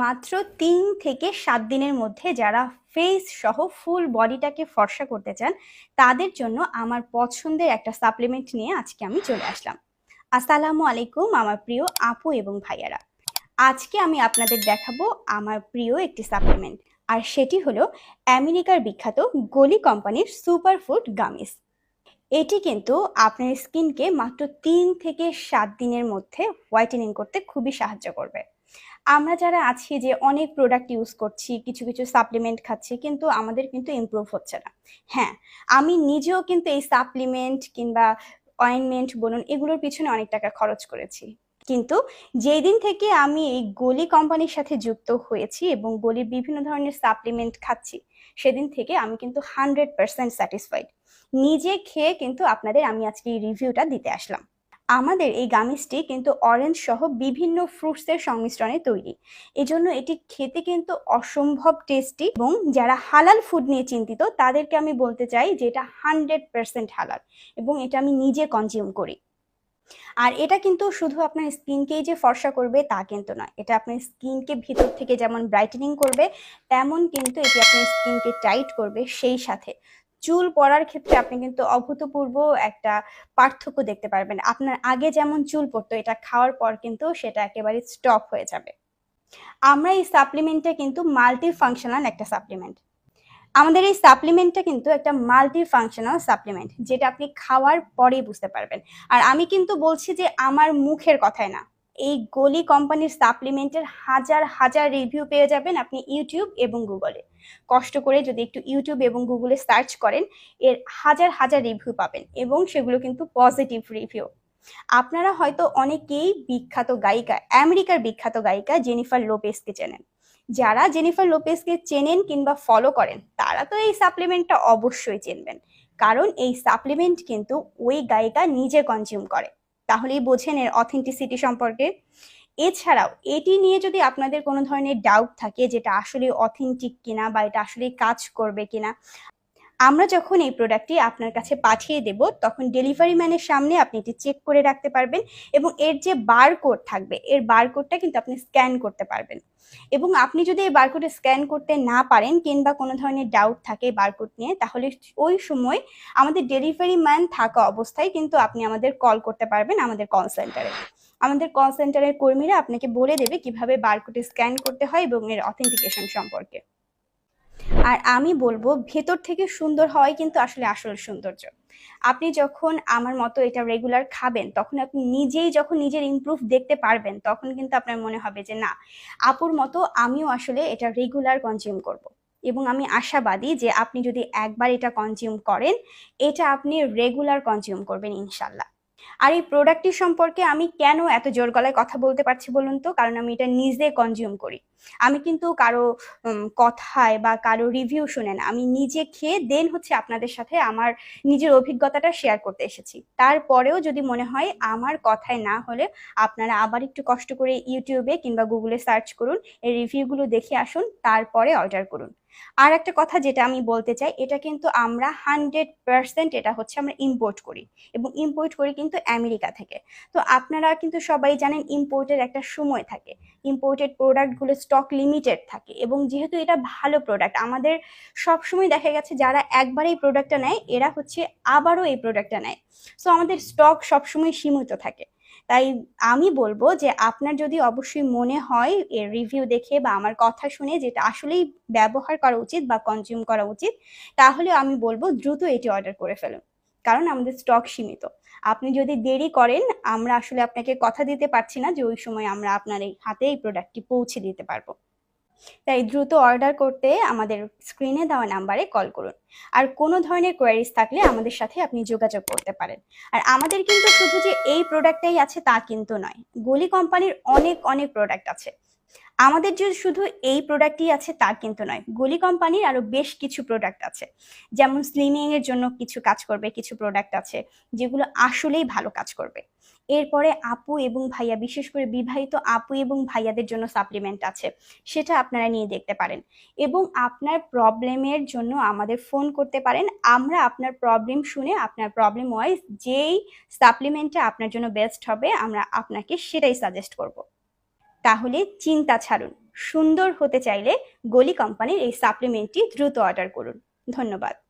মাত্র তিন থেকে সাত দিনের মধ্যে যারা ফেস সহ ফুল বডিটাকে ফর্সা করতে চান, তাদের জন্য আমার পছন্দের একটা সাপ্লিমেন্ট নিয়ে আজকে আমি চলে আসলাম। আসসালামু আলাইকুম আমার প্রিয় আপু এবং ভাইয়ারা। আজকে আমি আপনাদের দেখাবো আমার প্রিয় একটি সাপ্লিমেন্ট আর সেটি হলো আমেরিকার বিখ্যাত গলি কোম্পানির সুপার ফুড গামিস এটি কিন্তু আপনার স্কিনকে মাত্র তিন থেকে সাত দিনের মধ্যে হোয়াইটেনিং করতে খুবই সাহায্য করবে। আমরা যারা আছি যে অনেক প্রোডাক্ট ইউজ করছি, কিছু কিছু সাপ্লিমেন্ট খাচ্ছি, কিন্তু আমাদের কিন্তু ইমপ্রুভ হচ্ছে না। হ্যাঁ আমি নিজেও কিন্তু এই সাপ্লিমেন্ট কিংবা অয়েনমেন্ট বলুন, এগুলোর পিছনে অনেক টাকা খরচ করেছি। কিন্তু যেই দিন থেকে আমি এই গলি কোম্পানির সাথে যুক্ত হয়েছি এবং গলির বিভিন্ন ধরনের সাপ্লিমেন্ট খাচ্ছি, সেদিন থেকে আমি কিন্তু হান্ড্রেড পার্সেন্ট স্যাটিসফাইড নিজে খেয়ে কিন্তু আপনাদের আমি আজকে এই রিভিউটা দিতে আসলাম। আমাদের এই গামিজটি কিন্তু অরেঞ্জ সহ বিভিন্ন ফ্রুটসের সংমিশ্রণে তৈরি। এজন্য এটি খেতে কিন্তু অসম্ভব টেস্টি এবং যারা হালাল ফুড নিয়ে চিন্তিত, তাদেরকে আমি বলতে চাই যে এটা হান্ড্রেড পার্সেন্ট হালাল এবং এটা আমি নিজে কনজিউম করি। আর এটা কিন্তু শুধু আপনার স্কিনকেই যে ফর্সা করবে তা কিন্তু নয়। এটা আপনার স্কিনকে ভিতর থেকে যেমন ব্রাইটেনিং করবে, তেমন কিন্তু এটি আপনার স্কিনকে টাইট করবে সেই সাথে। চুল পড়ার ক্ষেত্রে আপনি কিন্তু অভূতপূর্ব একটা পার্থক্য দেখতে পারবেন। আপনার আগে যেমন চুল পড়তো এটা খাওয়ার পর কিন্তু সেটা একেবারে স্টপ হয়ে যাবে। আমরা এই সাপ্লিমেন্টটা কিন্তু মাল্টি ফাংশনাল একটা সাপ্লিমেন্ট আমাদের এই সাপ্লিমেন্টটা কিন্তু একটা মাল্টি ফাংশনাল সাপ্লিমেন্ট যেটা আপনি খাওয়ার পরেই বুঝতে পারবেন। আর আমি কিন্তু বলছি যে আমার মুখের কথায় না। এই গলি কোম্পানির সাপ্লিমেন্টের হাজার হাজার রিভিউ পেয়ে যাবেন আপনি ইউটিউব এবং গুগলে কষ্ট করে যদি একটু ইউটিউব এবং গুগলে সার্চ করেন, এর হাজার হাজার রিভিউ পাবেন এবং সেগুলো কিন্তু পজিটিভ রিভিউ আপনারা হয়তো অনেকেই বিখ্যাত গায়িকা, আমেরিকার বিখ্যাত গায়িকা জেনিফার লোপেসকে চেনেন। যারা জেনিফার লোপেসকে চেনেন কিংবা ফলো করেন, তারা তো এই সাপ্লিমেন্টটা অবশ্যই চেনবেন। কারণ এই সাপ্লিমেন্ট কিন্তু ওই গায়িকা নিজে কনজিউম করে। তাহলেই বোঝেন এর অথেন্টিসিটি সম্পর্কে। এছাড়াও এটি নিয়ে যদি আপনাদের কোনো ধরনের ডাউট থাকে যেটা আসলে অথেন্টিক কিনা বা এটা আসলে কাজ করবে কিনা আমরা যখন এই প্রোডাক্টটি আপনার কাছে পাঠিয়ে দেব, তখন ডেলিভারি ম্যানের সামনে আপনি এটি চেক করে রাখতে পারবেন এবং এর যে বারকোড থাকবে, এর বারকোডটা কিন্তু আপনি স্ক্যান করতে পারবেন। এবং আপনি যদি এই বারকোডে স্ক্যান করতে না পারেন কিংবা কোনো ধরনের ডাউট থাকে বারকোড নিয়ে, তাহলে ওই সময় আমাদের ডেলিভারি ম্যান থাকা অবস্থায় কিন্তু আপনি আমাদের কল করতে পারবেন আমাদের কল সেন্টারে আমাদের কল সেন্টারের কর্মীরা আপনাকে বলে দেবে কীভাবে বারকোডে স্ক্যান করতে হয় এবং এর অথেন্টিকেশন সম্পর্কে। আর আমি বলব ভেতর থেকে সুন্দর হওয়াই কিন্তু আসলে আসল সৌন্দর্য আপনি যখন আমার মতো এটা রেগুলার খাবেন, তখন আপনি নিজেই যখন নিজের ইমপ্রুভ দেখতে পারবেন, তখন কিন্তু আপনার মনে হবে যে, না, আপুর মতো আমিও আসলে এটা রেগুলার কনজিউম করব। এবং আমি আশাবাদী যে আপনি যদি একবার এটা কনজিউম করেন, এটা আপনি রেগুলার কনজিউম করবেন ইনশাল্লাহ আর এই প্রোডাক্টটি সম্পর্কে আমি কেন এত জোর গলায় কথা বলতে পারছি বলুন তো? কারণ আমি এটা নিজে কনজিউম করি। আমি কিন্তু কারও কথায় বা কারও রিভিউ শুনে না। আমি নিজে খেয়ে দেন হচ্ছে আপনাদের সাথে আমার নিজের অভিজ্ঞতাটা শেয়ার করতে এসেছি। তারপরেও যদি মনে হয় আমার কথায় না হলে আপনারা আবার একটু কষ্ট করে ইউটিউবে কিংবা গুগলে সার্চ করুন, এই রিভিউগুলো দেখে আসুন, তারপরে অর্ডার করুন। আর একটা কথা যেটা আমি বলতে চাই, এটা কিন্তু আমরা হান্ড্রেড পার্সেন্ট এটা হচ্ছে আমরা ইম্পোর্ট করি এবং ইম্পোর্ট করি কিন্তু আমেরিকা থেকে। তো আপনারা কিন্তু সবাই জানেন ইম্পোর্টের একটা সময় থাকে। ইম্পোর্টেড প্রোডাক্টগুলো স্টক লিমিটেড থাকে এবং যেহেতু এটা ভালো প্রোডাক্ট আমাদের সবসময় দেখা গেছে যারা একবার এই প্রোডাক্টটা নেয়, এরা হচ্ছে আবারও এই প্রোডাক্টটা নেয়। সো আমাদের স্টক সবসময় সীমিত থাকে। তাই আমি বলব যে আপনার যদি অবশ্যই মনে হয় এর রিভিউ দেখে বা আমার কথা শুনে যেটা আসলেই ব্যবহার করা উচিত বা কনজিউম করা উচিত, তাহলে আমি বলব দ্রুত এটি অর্ডার করে ফেলুন। কারণ আমাদের স্টক সীমিত। আপনি যদি দেরি করেন, আমরা আসলে আপনাকে কথা দিতে পারছি না যে ওই সময় আমরা আপনার এই হাতে এই প্রোডাক্টটি পৌঁছে দিতে পারব। তাই দ্রুত অর্ডার করতে আমাদের স্ক্রিনে দেওয়া নাম্বারে কল করুন। আর কোনো ধরনের কোয়ারিজ থাকলে আমাদের সাথে আপনি যোগাযোগ করতে পারেন। আর আমাদের কিন্তু শুধু যে এই প্রোডাক্টটাই আছে তা কিন্তু নয়, গলি কোম্পানির অনেক অনেক প্রোডাক্ট আছে। আমাদের যে শুধু এই প্রোডাক্টই আছে তা কিন্তু নয়। গলি কোম্পানির আরও বেশ কিছু প্রোডাক্ট আছে। যেমন স্লিমিং এর জন্য কিছু কাজ করবে, কিছু প্রোডাক্ট আছে, যেগুলো আসলেই ভালো কাজ করবে। এরপরে আপু এবং ভাইয়া, বিশেষ করে বিবাহিত আপু এবং ভাইয়াদের জন্য সাপ্লিমেন্ট আছে, সেটা আপনারা নিয়ে দেখতে পারেন। এবং আপনার প্রবলেমের জন্য আমাদের ফোন করতে পারেন। আমরা আপনার প্রবলেম শুনে, আপনার প্রবলেম ওয়াইজ যেই সাপ্লিমেন্টটা আপনার জন্য বেস্ট হবে, আমরা আপনাকে সেটাই সাজেস্ট করব। তাহলে চিন্তা ছাড়ুন। সুন্দর হতে চাইলে গলি কোম্পানির এই সাপ্লিমেন্টটি দ্রুত অর্ডার করুন। ধন্যবাদ।